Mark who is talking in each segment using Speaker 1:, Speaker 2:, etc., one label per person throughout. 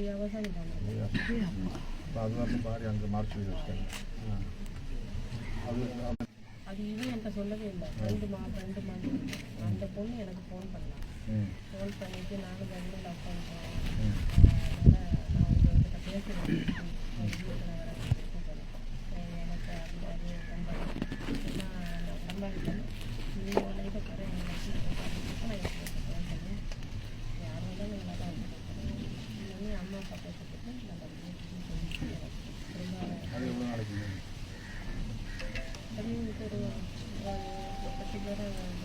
Speaker 1: Three hours
Speaker 2: அது அங்கே March வச்சுட்டாங்க அது அது-
Speaker 1: என்கிட்ட சொல்லவே இல்லை ரெண்டு மா ரெண்டு மாதம் அந்த பொண்ணு எனக்கு ஃபோன் பண்ணலாம் ஃபோன் பண்ணிட்டு நானும் பெங்களூரில் உட்காந்துட்டோம்
Speaker 2: ம்
Speaker 1: அதனால் நான் உங்கள்கிட்ட பேசுகிறேன் வீட்டில் எனக்கு அந்த அது ரொம்ப நான் சம்பாதிக்கணும் நீங்கள் உங்கள்கிட்ட போகிறேன் நான் எனக்கு ஃபோன் பண்ணி யார் வந்தாலும் நல்லா தான் இருந்து அம்மா அப்பா பேசுறதுக்கு நம்ம திரும்ப
Speaker 2: அது எவ்வளோ நாளைக்கு
Speaker 1: அது எனக்கு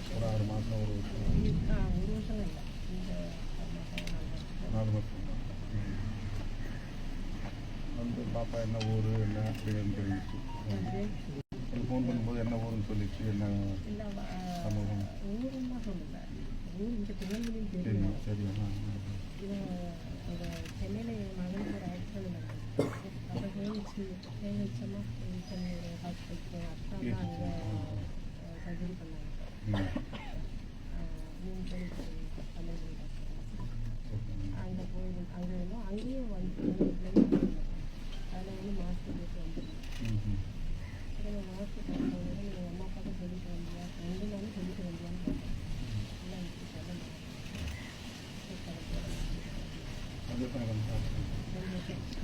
Speaker 1: ஒரு
Speaker 2: ஆறு மாதம் ஒரு வருஷம்
Speaker 1: ஒரு வருஷம் இல்லை. இந்த நாலு
Speaker 2: மாதம். வந்து பாப்பா என்ன ஊர் என்ன அப்படின்னு தெரிஞ்சிச்சு ஃபோன் பண்ணும்போது என்ன ஊருன்னு சொல்லிச்சு என்ன சமூகம்
Speaker 1: ஊருன்னா சொல்லல ஊர் திருநெல்வேலியும் தெரியும்
Speaker 2: தெரியும்
Speaker 1: அங்கே சென்னையில் என் மகனுக்கு ஒரு ஆக்சிடென்ட் நடந்தது அப்போ கேஹெச்எம்மா கேஹெச்எம் ஒரு ஹாஸ்பிட்டலுக்கு அத்தா தான் அங்கே சர்ஜரி பண்ணாங்க. அங்கே போய் அங்கே இருந்தோம் அங்கேயும் வந்து அதில் வந்து போட்டு வந்துருந்தோம் அம்மா அப்பாவுக்கு சொல்லிட்டு வந்தியா ரெண்டு நாளும் சொல்லிட்டு வந்தியான்னு கேட்டேன் இல்லை எனக்கு சொல்ல
Speaker 2: அது எத்தனை வந்து இது எனக்கு தெரியாத மாதிரி சொல்லிருக்கீங்க. இப்போ கொடுக்குறது சேர்த்து.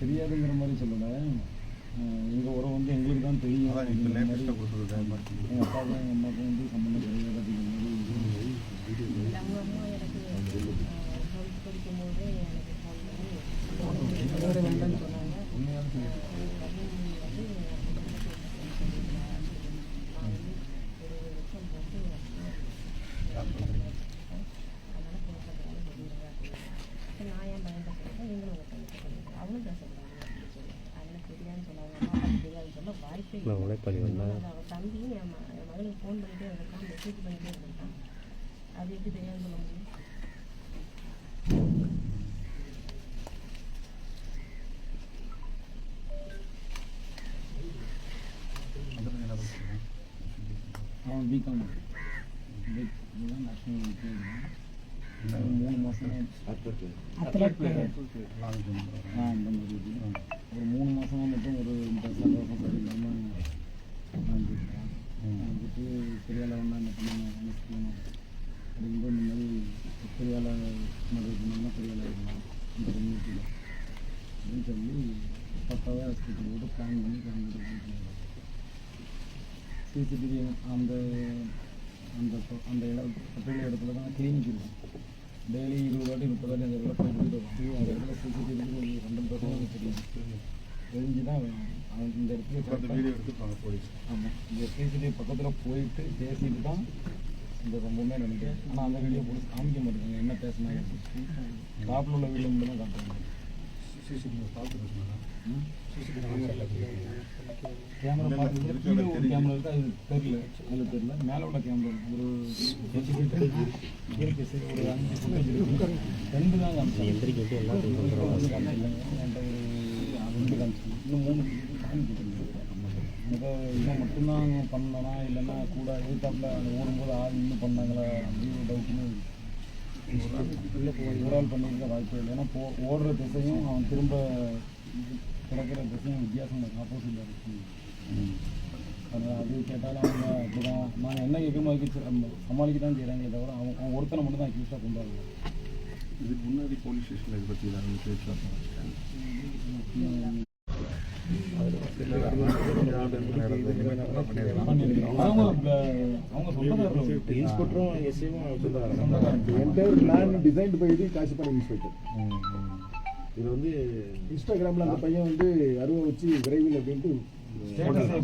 Speaker 3: தெரியாதுங்கிற மாதிரி சொல்லலை எங்கள் உறவு வந்து எங்களுக்கு தான் தெரியும். எங்கள் அப்பாவுக்கும் எங்கள் அம்மாவுக்கும் வந்து சம்மந்தம் கிடையாது அப்படிங்கிற மாதிரி
Speaker 1: இல்லை அவங்க அம்மா எனக்கு டுவெல்த் படிக்கும்போது எனக்கு ஃபோன் பண்ணி இதோட வேண்டாம்னு சொன்னாங்க
Speaker 2: உண்மையான
Speaker 1: அஹ்
Speaker 2: சொல்லிட்டு
Speaker 1: ரவி வந்து நான் வந்து ஒரு வருஷம் போட்டு
Speaker 2: யார் சொல்றீங்க?
Speaker 1: அதனால் பேசுறதுனால சொல்லிடுங்க அப்படின்னு நான் ஏன் பயன்படுத்துறேன் நீங்களும் உங்கள் பையன் சொல்லுங்க அவனும் பேசக்கூடாது அப்படின்னு சொல்லி அதனால் தெரியாதுன்னு சொன்னாங்க அம்மா அப்பாவுக்கு தெரியாதுன்னு சொல்ல இல்லை. அது அவன் தம்பியும் என் மகனுக்கு ஃபோன் பண்ணிட்டே இருந்திருக்கான் மெசேஜ் பண்ணிட்டே இருந்திருக்கான். அது எப்படி தெரியாதுன்னு சொல்ல முடியும்?
Speaker 3: அவன் பிகாம் நேஷனல் மூணு மாதம்
Speaker 2: லாங்
Speaker 3: ஆ அந்த மாதிரி ஒரு மூணு மாதமாக மட்டும் ஒரு இந்த சந்தோஷம் சரியில்லாமல் வந்துருக்கேன் வந்துட்டு பெரிய அளவுனா என்ன பண்ணணும் என்ன செய்யணும் அப்படிங்கும்போது இந்த மாதிரி பெரியால ஆளை மாதிரி பண்ணோம்னா பெரிய ஆளாக இருக்கலாம் இந்த கம்யூனிட்டியில் அப்படின்னு சொல்லி பக்காவாக ஹாஸ்பிட்டல் போட்டு பிளான் பண்ணி கிளம்பிட்டு சிசிடிவி அந்த அந்த அந்த இடம் பட்டியல இடத்துல தான் கிளினிக் இருக்கும். டெய்லி இருபது வாட்டி முப்பது வாட்டி அந்த இடத்துல போயிட்டு அந்த இடத்துல சிசிடிவி ஹண்ட்ரட் பர்சன்ட் தெரியும் தெரிஞ்சு தான் அவன் இந்த இடத்துல ஆ-
Speaker 2: வீடியோ எடுத்துப்பாங்க போலீஸ்
Speaker 3: ஆமாம் இந்த சிசிடிவி பக்கத்தில் போயிட்டு பேசிட்டு தான் இந்த சம்பவமே நினைக்கிறேன் ஆனால் அந்த வீடியோ போட்டு காமிக்க மாட்டேங்க என்ன பேசினாங்க டாப்பில் உள்ள வீடியோ மட்டும் தான் காட்டுறாங்க
Speaker 2: சிசிடிவி பார்த்து
Speaker 3: கேமரா பார்த்துட்டு ஒரு கேமரா இருக்கு? அது தெரியல. அதில் தெரியல. மேலே உள்ள கேமரா ஒரு இருக்கு சரி ஒரு அஞ்சு ஃபுட்டேஜ் இருக்கு ரெண்டு தான் எல்லாத்தையும் என்கிட்ட ஒரு ரெண்டு காமிச்சாங்க. இன்னும் மூணு காமிச்சிட்டு இவன் மட்டும்தான் பண்ணனா இல்லைன்னா கூட எதிர்த்தாப்புல அந்த ஓடும்போது ஆள் இன்னும் பண்ணாங்களா? அப்படின்னு டவுட்னு ஒரு ஆள் பண்ணியிருக்க வாய்ப்பு இல்லை. ஏன்னா போ ஓடுற திசையும் அவன் திரும்ப கிடக்கிற திசையும் வித்தியாசம் ஆப்போசிட்டில் அதனால் அது கேட்டாலும் அவங்க அப்படிதான். நாங்கள் என்ன ச- சமாளிக்க தான் செய்கிறாங்களே தவிர அவன் அவன் ஒருத்தனை மட்டும் தான் அக்யூஸாக கொண்டு வராங்க
Speaker 2: இதுக்கு முன்னாடி போலீஸ் ஸ்டேஷனில் இதை பற்றி ஏதாவது பேச்சுவார்த்தை
Speaker 4: இன்ஸ்பெக்டரும் எஸ்ஐயும்
Speaker 3: சொந்தக்காரங்க
Speaker 4: entire plan designed by the காசிப்பாடி inspector
Speaker 2: ம், ம்.
Speaker 4: இது வந்து இன்ஸ்டாகிராமில் அந்த பையன் வந்து அருவா வச்சு விரைவில் அப்படின்ட்டு
Speaker 3: ஸ்டேட்டஸே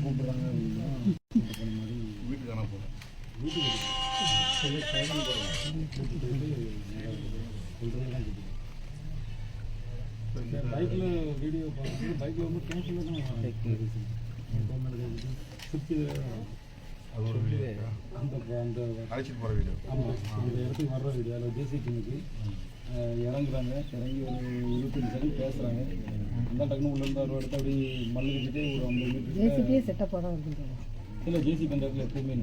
Speaker 3: போட்டிருக்காங்க ஒரு பேசுவாங்க வீட்டுக்கு
Speaker 2: வீட்டுக்கு போகிறேன்
Speaker 3: வீட்டுக்கு பைக்கில் வீடியோ பார்க்குறது பைக்கில் வந்து கேஷில் தான் சுற்றி? அந்த அந்த
Speaker 2: அழைச்சிட்டு போகிற வீடியோ.
Speaker 3: ஆமாம் அந்த இடத்துக்கு வர்ற வீடியோ. அதில் இன்னைக்கு இறங்குறாங்க. இறங்கி ஒரு இருபத்தஞ்சு பேசுகிறாங்க அந்த டக்குனு உள்ள இருந்து ஒரு இடத்த அப்படியே மல்லு கட்டிட்டு ஒரு ஐம்பது மீட்டர்
Speaker 1: ஜேசிபியே செட்டப்பாக தான் இருக்குங்க
Speaker 3: இல்லை ஜேசிபி அந்த இடத்துல எப்பவுமே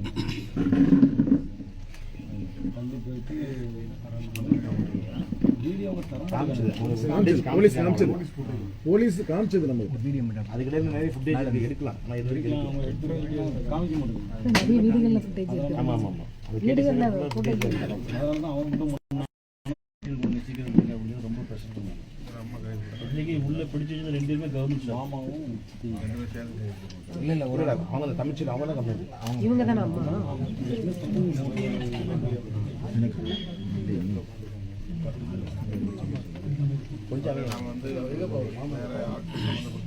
Speaker 3: வந்து போயிட்டு
Speaker 4: போலீஸ் காமிச்சது. போலீஸ் காமிச்சது. நமக்கு
Speaker 5: அதுக்கிட்ட நிறைய ஃபுட்டேஜ் எடுக்கலாம். ஆனால் இது வரைக்கும்
Speaker 3: காமிக்க
Speaker 1: இருக்கு
Speaker 5: ஆமாம் ரொம்ப இன்னைக்கு உள்ள பிடிச்சி வச்சிருந்த ரெண்டு பேருமே கவர்மெண்ட்
Speaker 3: மாமாவும்
Speaker 5: இல்லை இல்லை ஒரு அவங்க தமிழ்ச்சியில் அவங்க தான் கம்மி அவங்க
Speaker 1: இவங்க தானே அம்மா?
Speaker 5: கொஞ்சம்
Speaker 2: நாங்கள் வந்து வேறு ஆட்கள்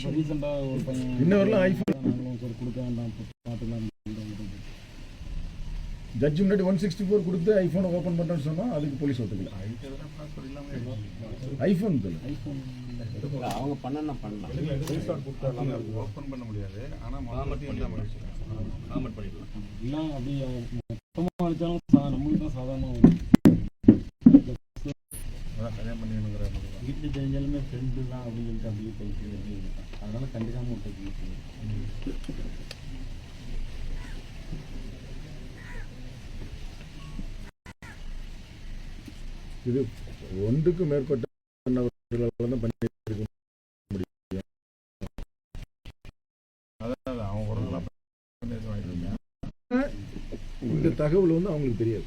Speaker 1: விஷயம்
Speaker 3: ரீசெண்டாக ஒரு பையன்
Speaker 4: இன்ன வரலாம் ஐஃபோன்
Speaker 3: நாங்களும் சரி கொடுக்க வேண்டாம் பார்த்துக்கலாம்
Speaker 4: ஜட்ஜ் முன்னாடி ஒன் சிக்ஸ்டி ஃபோர் கொடுத்து ஐஃபோனை ஓப்பன் பண்ணுறேன்னு சொன்னால் அதுக்கு போலீஸ் ஒத்துக்கல. ஐஃபோன் இல்லை.
Speaker 3: ஐஃபோன்
Speaker 5: அவங்க பண்ணனா பண்ணலாம்.
Speaker 2: ஓப்பன் பண்ண முடியாது. ஆனால்
Speaker 5: காமெண்ட் பண்ணிடலாம்.
Speaker 3: எல்லாம் அப்படியே மொத்தமாக அடித்தாலும் நம்மளுக்கு தான் சாதாரண வரும்.
Speaker 2: கல்யாணம் பண்ணிக்கணுங்கிற.
Speaker 3: வீட்டில் தெரிஞ்சாலுமே ஃப்ரெண்டு தான் அப்படின்னு சொல்லிட்டு அப்படியே போயிட்டு. அதனால கண்டிக்காமல் விட்டு
Speaker 4: இது ஒன்றுக்கும் மேற்பட்ட தான் பண்ணி
Speaker 2: அதான் அவன் உரங்களாக பண்ணியிருக்க வாங்கிட்டு
Speaker 4: இந்த தகவல் வந்து அவங்களுக்கு தெரியாது.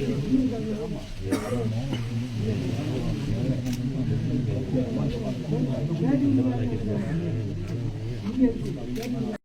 Speaker 4: 何を言うんだろうな。